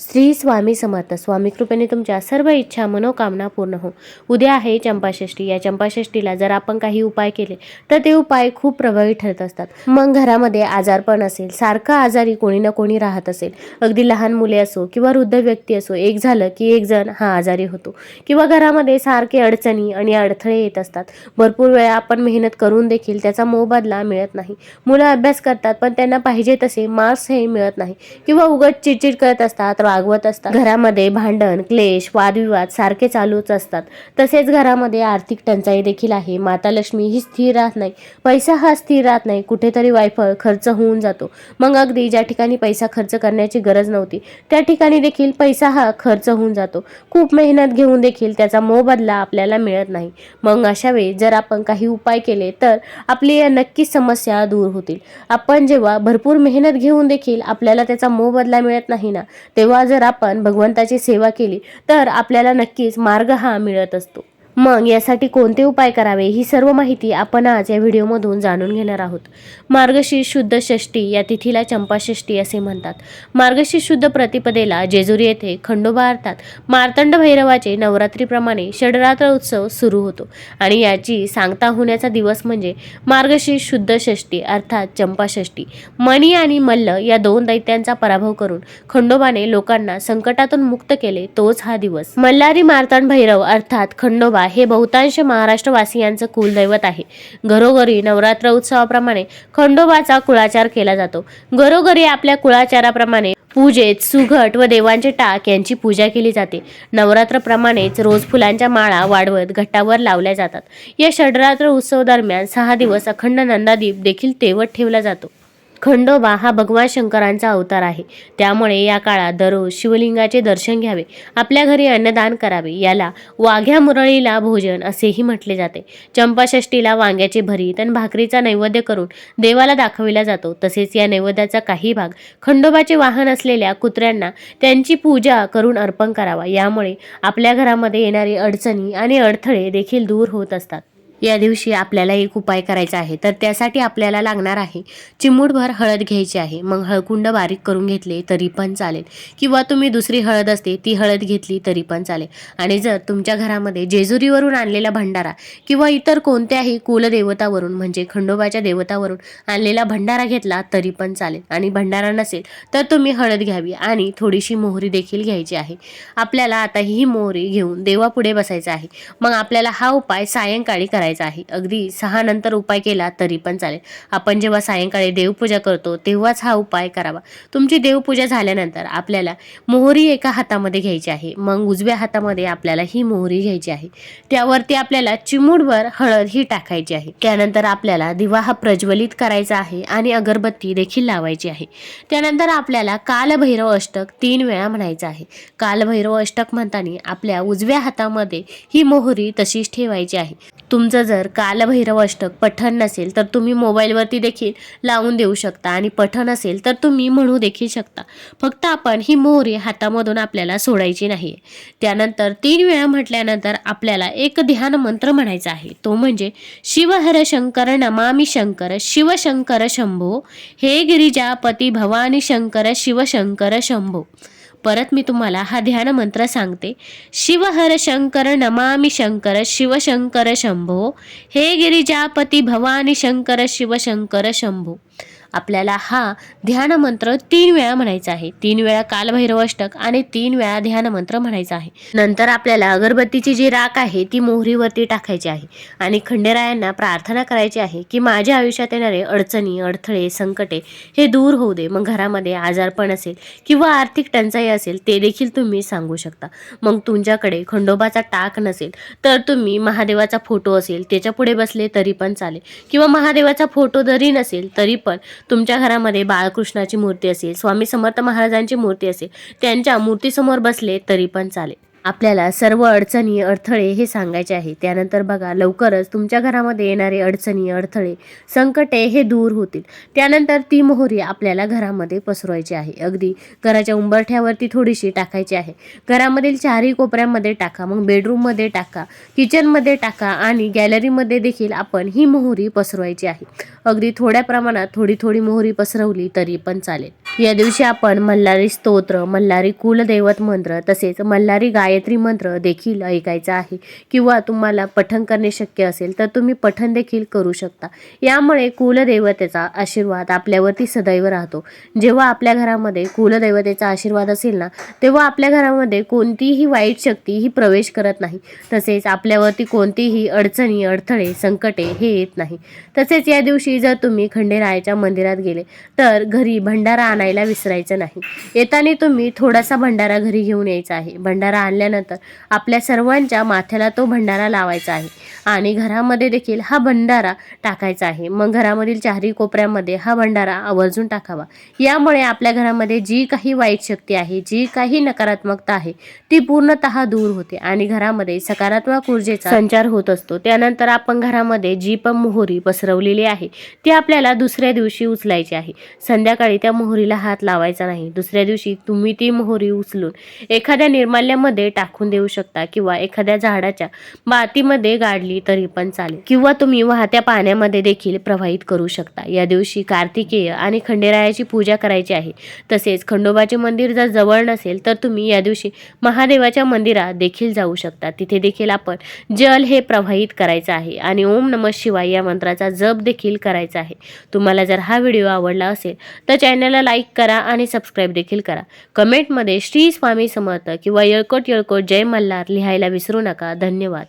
श्री स्वामी समर्थ. स्वामी कृपेने तुमच्या सर्व इच्छा मनोकामना पूर्ण हो उद्या आहे चंपाषष्ठी. या चंपाषष्ठीला जर आपण काही उपाय केले तर ते उपाय खूप प्रभावी ठरत असतात. मग घरामध्ये आजारपण असेल सारखं आजारी कोणी ना कोणी राहत असेल. अगदी लहान मुले असो किंवा वृद्ध व्यक्ती असो एक झालं की एक जण हा आजारी होतो. किंवा घरामध्ये सारखे अडचणी आणि अडथळे येत असतात. भरपूर वेळा आपण मेहनत करून देखील त्याचा मोबदला मिळत नाही. मुलं अभ्यास करतात पण त्यांना पाहिजे तसे मार्क्स हे मिळत नाही. किंवा उगत चिडचिड करत असतात वागवत असतात. घरामध्ये भांडण क्लेश वादविवाद सारखे चालूच असतात. तसेच घरामध्ये आर्थिक टंचाई देखील आहे. माता लक्ष्मी ही स्थिर राहत नाही. पैसा हा स्थिर राहत नाही. कुठेतरी वायफळ खर्च होऊन जातो. मग अगदी ज्या ठिकाणी पैसा खर्च करण्याची गरज नव्हती त्या ठिकाणी देखील पैसा हा खर्च होऊन जातो. खूप मेहनत घेऊन देखील त्याचा मोबदला आपल्याला मिळत नाही. मग अशा वेळी जर आपण काही उपाय केले तर आपली या नक्कीच समस्या दूर होतील. आपण जेव्हा भरपूर मेहनत घेऊन देखील आपल्याला त्याचा मोबदला मिळत नाही ना तेव्हा जर आपण भगवंताची सेवा केली तर आपल्याला नक्कीच मार्ग हा मिळत असतो. मग यासाठी कोणते उपाय करावे ही सर्व माहिती आपण आज या व्हिडिओमधून जाणून घेणार आहोत. मार्गशीर्ष शुद्ध षष्ठी या तिथीला चंपाषष्ठी असे म्हणतात. मार्गशीर्ष शुद्ध प्रतिपदेला जेजुरी येथे खंडोबा अर्थात मार्तंड भैरवाचे नवरात्रीप्रमाणे षडरात्र उत्सव सुरू होतो आणि याची सांगता होण्याचा दिवस म्हणजे मार्गशीर्ष शुद्ध षष्टी अर्थात चंपाषष्ठी मणी आणि मल्ल या दोन दैत्यांचा पराभव करून खंडोबाने लोकांना संकटातून मुक्त केले तोच हा दिवस. मल्हारी मार्तांड भैरव अर्थात खंडोबा हे बहुतांश महाराष्ट्रवासियांचं कुलदैवत आहे. घरोघरी नवरात्र उत्सवाप्रमाणे खंडोबाचा कुळाचार केला जातो. घरोघरी आपल्या कुळाचाराप्रमाणे पूजेत सुघट व देवांचे टाक यांची पूजा केली जाते. नवरात्रप्रमाणेच रोज फुलांच्या माळा वाढवत घट्टावर लावल्या जातात. या षडरात्र उत्सव दरम्यान सहा दिवस अखंड नंदादीप देखील तेवत ठेवला जातो. खंडोबा हा भगवान शंकरांचा अवतार आहे. त्यामुळे या काळात दररोज शिवलिंगाचे दर्शन घ्यावे आपल्या घरी अन्नदान करावे याला वाघ्या मुरळीला भोजन असेही म्हटले जाते. चंपाषष्टीला वांग्याचे भरीत आणि भाकरीचा नैवेद्य करून देवाला दाखविला जातो. तसेच या नैवेद्याचा काही भाग खंडोबाचे वाहन असलेल्या कुत्र्यांना त्यांची पूजा करून अर्पण करावा. यामुळे आपल्या घरामध्ये येणारी अडचणी आणि अडथळे देखील दूर होत असतात. या दिवशी आपल्याला एक उपाय करायचा आहे. तर त्यासाठी आपल्याला लागणार आहे चिमूटभर हळद घ्यायची आहे. मग हळकुंड बारीक करून घेतले तरी पण चालेल. किंवा तुम्ही दुसरी हळद असते ती हळद घेतली तरी पण चालेल. आणि जर तुमच्या घरामध्ये जेजुरीवरून आणलेला भंडारा किंवा इतर कोणत्याही कुलदेवतावरून म्हणजे खंडोबाच्या देवतावरून आणलेला भंडारा घेतला तरी पण चालेल. आणि भंडारा नसेल तर तुम्ही हळद घ्यावी आणि थोडीशी मोहरी देखील घ्यायची आहे. आपल्याला आता ही मोहरी घेऊन देवापुढे बसायचं आहे. मग आपल्याला हा उपाय सायंकाळी करायचा आहे. अगदी सहा नंतर उपाय केला तरी पण चालेल. आपण जेव्हा सायंकाळी देवपूजा करतो तेव्हाच हा उपाय करावा. तुमची देवपूजा झाल्यानंतर आपल्याला मोहरी एका हातामध्ये घ्यायची आहे. मग उजव्या हातामध्ये आपल्याला ही मोहरी घ्यायची आहे. त्यावरती आपल्याला चिमूडवर हळद ही टाकायची आहे. त्यानंतर आपल्याला दिवा हा प्रज्वलित करायचा आहे आणि अगरबत्ती देखील लावायची आहे. त्यानंतर आपल्याला कालभैरव अष्टक तीन वेळा म्हणायचं आहे. कालभैरव अष्टक म्हणताना आपल्या उजव्या हातामध्ये ही मोहरी तशीच ठेवायची आहे. तुमचं जर कालभैरव अष्टक पठण नसेल तर तुम्ही मोबाईलवरती देखील लावून देऊ शकता. आणि पठण असेल तर तुम्ही म्हणू देखील शकता. फक्त आपण ही मोहरी हातामधून आपल्याला सोडायची नाही त्यानंतर तीन वेळा म्हटल्यानंतर आपल्याला एक ध्यान मंत्र म्हणायचा आहे. तो म्हणजे शिवहर शंकर नमामि शंकर शिवशंकर शंभो हे गिरिजापती भवानी शंकर शिवशंकर शंभो. परत मी तुम्हाला हा ध्यान मंत्र सांगते. शिवहर शंकर नमामि शंकर शिवशंकर शंभो. हे गिरिजापती भवानी शंकर शिवशंकर शंभो. आपल्याला हा ध्यान मंत्र तीन वेळा म्हणायचा आहे. तीन वेळा कालभैरव अष्टक आणि तीन वेळा ध्यान मंत्र म्हणायचा आहे. नंतर आपल्याला अगरबत्तीची जी राख आहे ती मोहरीवरती टाकायची आहे आणि खंडेरायांना प्रार्थना करायची आहे की माझ्या आयुष्यात येणारे अडचणी अडथळे संकटे हे दूर होऊ दे. मग घरामध्ये आजारपण असेल किंवा आर्थिक टंचाई असेल ते देखील तुम्ही सांगू शकता. मग तुमच्याकडे खंडोबाचा टाक नसेल तर तुम्ही महादेवाचा फोटो असेल त्याच्या पुढे बसले तरी पण चालेल. किंवा महादेवाचा फोटो जरी नसेल तरी पण तुमच्या घरामध्ये बाळकृष्णाची मूर्ती असेल स्वामी समर्थ महाराजांची मूर्ती असेल त्यांच्या मूर्तीसमोर बसले तरी पण चालेल. आपल्याला सर्व अडचणी अडथळे हे सांगायचे आहे. त्यानंतर बघा लवकरच तुमच्या घरामध्ये येणारे अडचणी अडथळे संकटे हे दूर होतील. त्यानंतर ती मोहरी आपल्याला घरामध्ये पसरवायची आहे. अगदी घराच्या उंबरठ्यावरती थोडीशी टाकायची आहे. घरामधील चारही कोपऱ्यामध्ये टाका मग बेडरूममध्ये टाका किचनमध्ये टाका आणि गॅलरीमध्ये देखील आपण ही मोहरी पसरवायची आहे. अगदी थोड्या प्रमाणात थोडी थोडी मोहरी पसरवली तरी पण चालेल. या दिवशी आपण मल्हारी स्तोत्र मल्हारी कुलदैवत मंत्र तसेच मल्हारी गायत्री मंत्र देखील ऐकायचा आहे. किंवा तुम्हाला पठण करणे शक्य असेल तर तुम्ही पठण देखील करू शकता. यामुळे कुलदैवतेचा आशीर्वाद आपल्यावरती सदैव राहतो. जेव्हा आपल्या घरामध्ये कुलदैवतेचा आशीर्वाद असेल ना तेव्हा आपल्या घरामध्ये कोणतीही वाईट शक्ती ही प्रवेश करत नाही. तसेच आपल्यावरती कोणतीही अडचणी अडथळे संकटे हे येत नाही. तसेच या दिवशी जर तुम्ही खंडेरायाच्या मंदिरात गेले तर घरी भंडारा आणायला विसरायचं नाही. येताना तुम्ही थोडासा भंडारा घरी घेऊन यायचा आहे. भंडारा आणल्यानंतर आपल्या सर्वांच्या माथ्याला तो भंडारा लावायचा आहे. आणि घरामध्ये देखील हा भंडारा टाकायचा आहे. मग घरामधील चारही कोपऱ्यामध्ये हा भंडारा आवर्जून टाकावा. यामुळे आपल्या घरामध्ये जी काही वाईट शक्ती आहे जी काही नकारात्मकता आहे ती पूर्णतः दूर होते आणि घरामध्ये सकारात्मक ऊर्जेचा संचार होत असतो. त्यानंतर आपण घरामध्ये जी पण मोहरी पसरवलेली आहे ती आपल्याला दुसऱ्या दिवशी उचलायची आहे. संध्याकाळी त्या मोहरीला हात लावायचा नाही. दुसऱ्या दिवशी तुम्ही ती मोहरी उचलून एखाद्या निर्माल्यामध्ये टाकून देऊ शकता किंवा एखाद्या झाडाच्या मातीमध्ये गाडली तरी पण चालेल. किंवा तुम्ही वाहत्या पाण्यामध्ये देखील प्रवाहित करू शकता. या दिवशी कार्तिकेय आणि खंडेरायाची पूजा करायची आहे. तसेच खंडोबाचे मंदिर जर जवळ नसेल तर तुम्ही या दिवशी महादेवाच्या मंदिरात देखील जाऊ शकता. तिथे देखील आपण जल हे प्रवाहित करायचं आहे आणि ओम नम शिवाय या मंत्राचा जप देखील करायचा आहे. तुम्हाला जर हा व्हिडिओ आवडला असेल तर चॅनलला लाईक करा आणि सबस्क्राईब देखील करा. कमेंटमध्ये श्री स्वामी समर्थ किंवा येळकोट येळकोट जय मल्हार लिहायला विसरू नका. धन्यवाद.